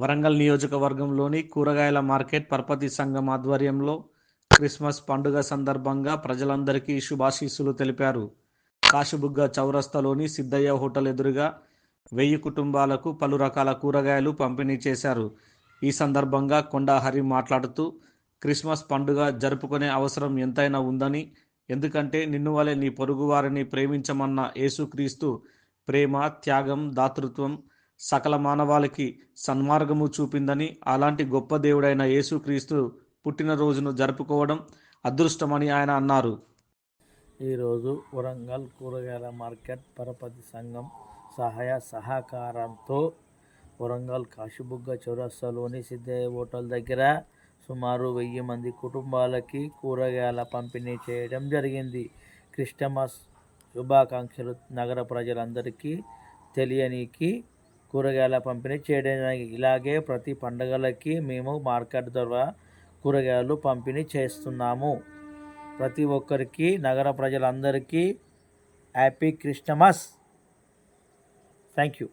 వరంగల్ నియోజకవర్గంలోని కూరగాయల మార్కెట్ పరపతి సంఘం ఆధ్వర్యంలో క్రిస్మస్ పండుగ సందర్భంగా ప్రజలందరికీ శుభాశీస్సులు తెలిపారు. కాశీబుగ్గ చౌరస్తాలోని సిద్ధయ్య హోటల్ ఎదురుగా వెయ్యి కుటుంబాలకు పలు రకాల కూరగాయలు పంపిణీ చేశారు. ఈ సందర్భంగా కొండా హరి మాట్లాడుతూ క్రిస్మస్ పండుగ జరుపుకునే అవసరం ఎంతైనా ఉందని ఎందుకంటే నిన్ను వలె నీ పొరుగువారిని ప్రేమించమన్న యేసుక్రీస్తు ప్రేమ త్యాగం దాతృత్వం సకల మానవాళికి సన్మార్గము చూపిందని అలాంటి గొప్ప దేవుడైన యేసుక్రీస్తు పుట్టినరోజును జరుపుకోవడం అదృష్టమని ఆయన అన్నారు. ఈరోజు వరంగల్ కూరగాయల మార్కెట్ పరపతి సంఘం సహాయ సహకారంతో వరంగల్ కాశీబుగ్గ చౌరస్తాలోని సిద్ధయ్య హోటల్ దగ్గర సుమారు వెయ్యి మంది కుటుంబాలకి కూరగాయల పంపిణీ చేయడం జరిగింది. క్రిస్టమస్ శుభాకాంక్షలు నగర ప్రజలందరికీ తెలియనికి కూరగాయల పంపిణీ చేయడం ఇలాగే ప్రతి పండగలకి మేము మార్కెట్ ద్వారా కూరగాయలు పంపిణీ చేస్తున్నాము. ప్రతి ఒక్కరికి నగర ప్రజలందరికీ హ్యాపీ క్రిస్టమస్. Thank you.